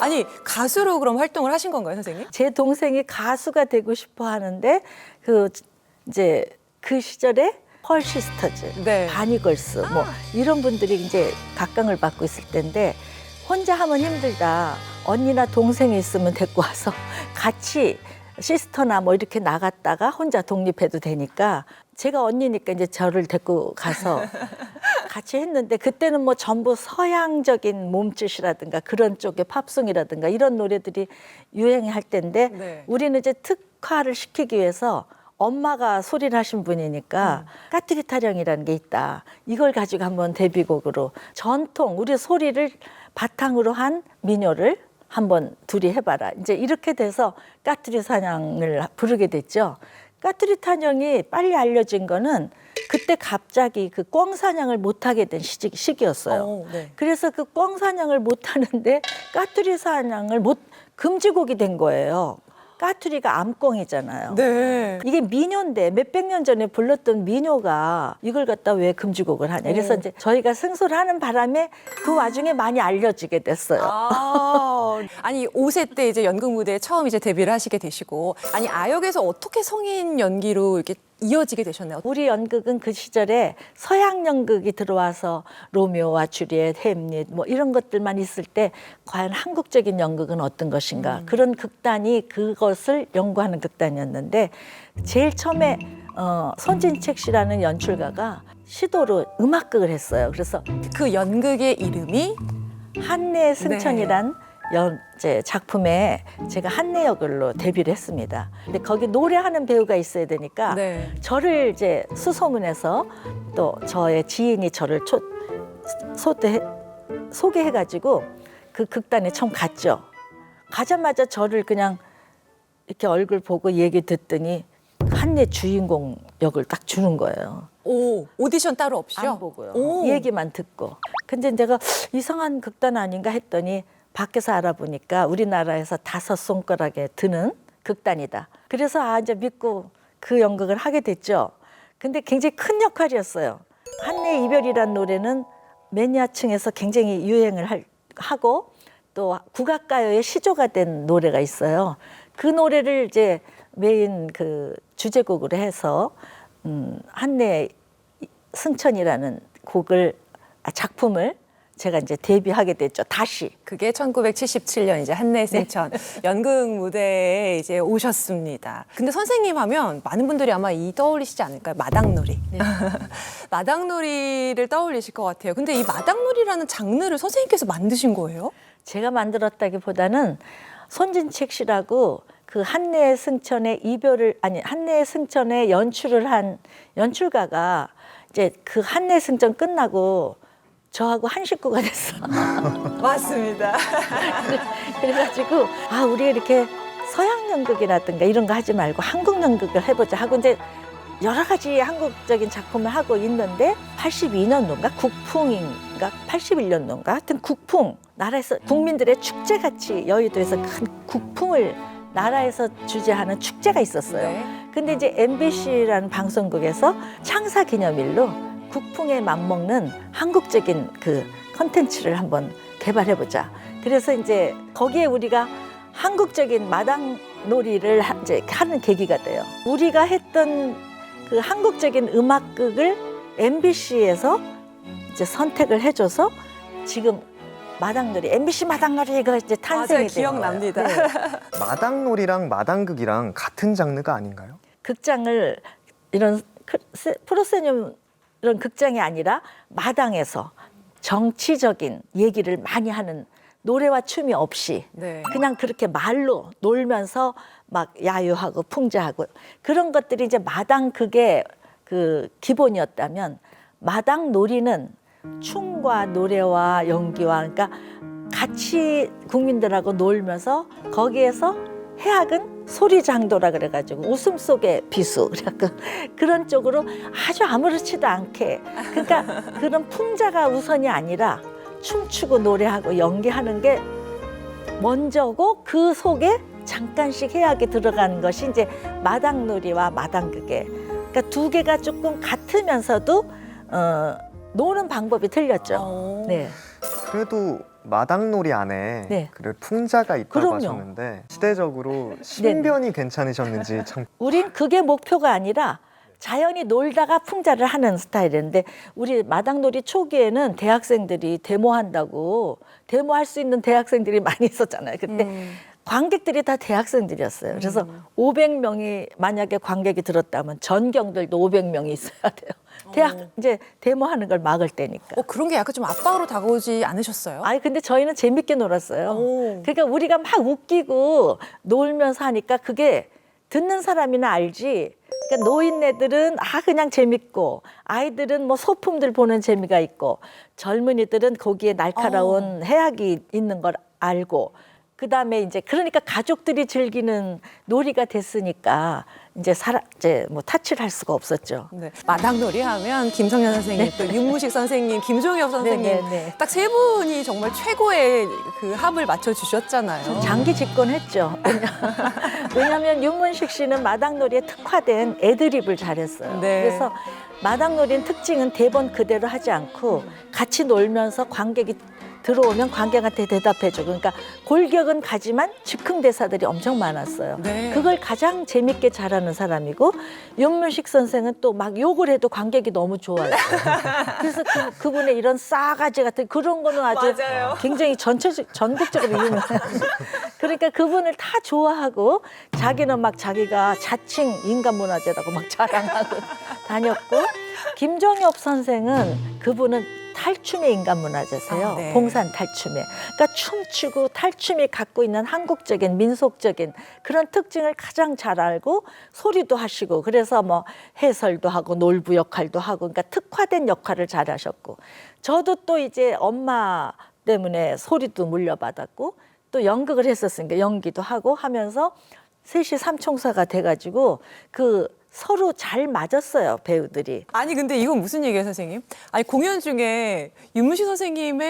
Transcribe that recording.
아니 가수로 그럼 활동을 하신 건가요, 선생님? 제 동생이 가수가 되고 싶어 하는데 그 이제 그 시절에 펄 시스터즈, 네. 바니걸스 뭐 이런 분들이 이제 각광을 받고 있을 때인데 혼자 하면 힘들다. 언니나 동생이 있으면 데리고 와서 같이 시스터나 뭐 이렇게 나갔다가 혼자 독립해도 되니까 제가 언니니까 이제 저를 데리고 가서 같이 했는데 그때는 뭐 전부 서양적인 몸짓이라든가 그런 쪽의 팝송이라든가 이런 노래들이 유행할 때인데 네. 우리는 이제 특화를 시키기 위해서 엄마가 소리를 하신 분이니까 까투리 타령이라는 게 있다. 이걸 가지고 한번 데뷔곡으로 전통 우리 소리를 바탕으로 한 민요를 한번 둘이 해봐라. 이제 이렇게 돼서 까투리 사냥을 부르게 됐죠. 까투리 타령이 빨리 알려진 거는 그때 갑자기 그 꿩 사냥을 못하게 된 시기, 시기였어요. 어, 네. 그래서 그 꿩 사냥을 못 하는데 까투리 사냥을 못 금지곡이 된 거예요. 까투리가 암꿩이잖아요. 네. 이게 민요인데 몇백 년 전에 불렀던 민요가 이걸 갖다 왜 금지곡을 하냐. 그래서 오. 이제 저희가 승소를 하는 바람에 그 와중에 많이 알려지게 됐어요. 아, 아니 5세 때 이제 연극 무대에 처음 이제 데뷔를 하시게 되시고 아니 아역에서 어떻게 성인 연기로 이렇게 이어지게 되셨나요? 우리 연극은 그 시절에 서양 연극이 들어와서 로미오와 주리엣, 햄릿 뭐 이런 것들만 있을 때 과연 한국적인 연극은 어떤 것인가 그런 극단이 그것을 연구하는 극단이었는데 제일 처음에 어, 손진책 씨라는 연출가가 시도로 음악극을 했어요. 그래서 그 연극의 이름이 한내 승천이란 연, 제 작품에 제가 한내 역을로 데뷔를 했습니다. 근데 거기 노래하는 배우가 있어야 되니까 네. 저를 이제 수소문해서 또 저의 지인이 저를 초, 소대, 소개해가지고 그 극단에 처음 갔죠. 가자마자 저를 그냥 이렇게 얼굴 보고 얘기 듣더니 한내 주인공 역을 딱 주는 거예요. 오 오디션 따로 없이요? 안 보고요. 오. 얘기만 듣고. 근데 내가 이상한 극단 아닌가 했더니 밖에서 알아보니까 우리나라에서 다섯 손가락에 드는 극단이다. 그래서 아 이제 믿고 그 연극을 하게 됐죠. 근데 굉장히 큰 역할이었어요. 한내 이별이란 노래는 매니아층에서 굉장히 유행을 할- 하고 또 국악가요의 시조가 된 노래가 있어요. 그 노래를 이제 메인 그 주제곡으로 해서 음, 한내 승천이라는 곡을 아, 작품을 제가 이제 데뷔하게 됐죠. 다시. 그게 1977년 이제 한내승천 연극 무대에 이제 오셨습니다. 근데 선생님 하면 많은 분들이 아마 이 떠올리시지 않을까요? 마당놀이. 마당놀이를 떠올리실 것 같아요. 근데 이 마당놀이라는 장르를 선생님께서 만드신 거예요? 제가 만들었다기보다는 손진책 씨라고 그 한내 승천의 이별을 아니 한내 승천의 연출을 한 연출가가 이제 그 한내 승천 끝나고 저하고 한 식구가 됐어. 맞습니다. 그래가지고 아 우리 이렇게 서양 연극이라든가 이런 거 하지 말고 한국 연극을 해보자 하고 이제 여러 가지 한국적인 작품을 하고 있는데 82년도인가 국풍인가 81년도인가 하여튼 국풍 나라에서 국민들의 축제 같이 여의도에서 큰 국풍을 나라에서 주재하는 축제가 있었어요. 네. 근데 이제 MBC라는 방송국에서 창사 기념일로 국풍에 맞먹는 한국적인 그 컨텐츠를 한번 개발해 보자. 그래서 이제 거기에 우리가 한국적인 마당 놀이를 하- 이제 하는 계기가 돼요. 우리가 했던 그 한국적인 음악극을 MBC에서 이제 선택을 해줘서 지금 마당놀이, MBC 마당놀이가 이제 탄생이 맞아요. 된 기억납니다. 네. 마당놀이랑 마당극이랑 같은 장르가 아닌가요? 극장을 이런 프로세늄 이런 극장이 아니라 마당에서 정치적인 얘기를 많이 하는 노래와 춤이 없이 네. 그냥 그렇게 말로 놀면서 막 야유하고 풍자하고 그런 것들이 이제 마당 극의 그 기본이었다면 마당 놀이는 춤과 노래와 연기와 그러니까 같이 국민들하고 놀면서 거기에서 해악은 소리장도라 그래가지고 웃음 속의 비수 그래갖고 그런 쪽으로 아주 아무렇지도 않게 그러니까 그런 풍자가 우선이 아니라 춤추고 노래하고 연기하는 게 먼저고 그 속에 잠깐씩 해악이 들어가는 것이 이제 마당놀이와 마당극에 그러니까 두 개가 조금 같으면서도 어, 노는 방법이 틀렸죠. 어. 네. 그래도 마당놀이 안에 네. 그 풍자가 있다고 그럼요. 하셨는데 시대적으로 신변이 괜찮으셨는지 참 우린 그게 목표가 아니라 자연히 놀다가 풍자를 하는 스타일인데 우리 마당놀이 초기에는 대학생들이 데모한다고 데모할 수 있는 대학생들이 많이 있었잖아요. 그때 음. 관객들이 다 대학생들이었어요. 그래서 500명이 만약에 관객이 들었다면 전경들도 500명이 있어야 돼요. 대학 이제 데모하는 걸 막을 때니까. 어, 그런 게 약간 좀 압박으로 다가오지 않으셨어요? 아니 근데 저희는 재밌게 놀았어요. 오. 그러니까 우리가 막 웃기고 놀면서 하니까 그게 듣는 사람이나 알지. 그러니까 노인네들은 아 그냥 재밌고 아이들은 뭐 소품들 보는 재미가 있고 젊은이들은 거기에 날카로운 해악이 있는 걸 알고 그 다음에 이제 그러니까 가족들이 즐기는 놀이가 됐으니까 이제 살아 이제 뭐 타치를 할 수가 없었죠. 네. 마당놀이 하면 김성현 선생님, 또 윤무식 선생님, 김종엽 선생님 네, 네, 네. 딱 세 분이 정말 최고의 그 합을 맞춰 주셨잖아요. 장기 집권했죠. 왜냐하면 윤문식 씨는 마당놀이에 특화된 애드립을 잘했어요. 네. 그래서 마당놀이는 특징은 대본 그대로 하지 않고 같이 놀면서 관객이 들어오면 관객한테 대답해줘. 그러니까 골격은 가지만 즉흥 대사들이 엄청 많았어요. 네. 그걸 가장 재밌게 잘하는 사람이고 윤문식 선생은 또 막 욕을 해도 관객이 너무 좋아요. 그래서 그, 그분의 이런 싸가지 같은 그런 거는 아주 맞아요. 굉장히 전체적 전국적으로 유명해요. 그러니까 그분을 다 좋아하고 자기는 막 자기가 자칭 인간문화재라고 막 자랑하고 다녔고 김종엽 선생은 그분은 탈춤의 인간 문화재세요. 아, 네. 봉산 탈춤에. 그러니까 춤추고 탈춤이 갖고 있는 한국적인 민속적인 그런 특징을 가장 잘 알고 소리도 하시고 그래서 뭐 해설도 하고 놀부 역할도 하고 그러니까 특화된 역할을 잘 하셨고 저도 또 이제 엄마 때문에 소리도 물려받았고 또 연극을 했었으니까 연기도 하고 하면서 셋이 삼총사가 돼가지고 그 서로 잘 맞았어요 배우들이. 아니 근데 이건 무슨 얘기예요, 선생님? 아니 공연 중에 윤무식 선생님의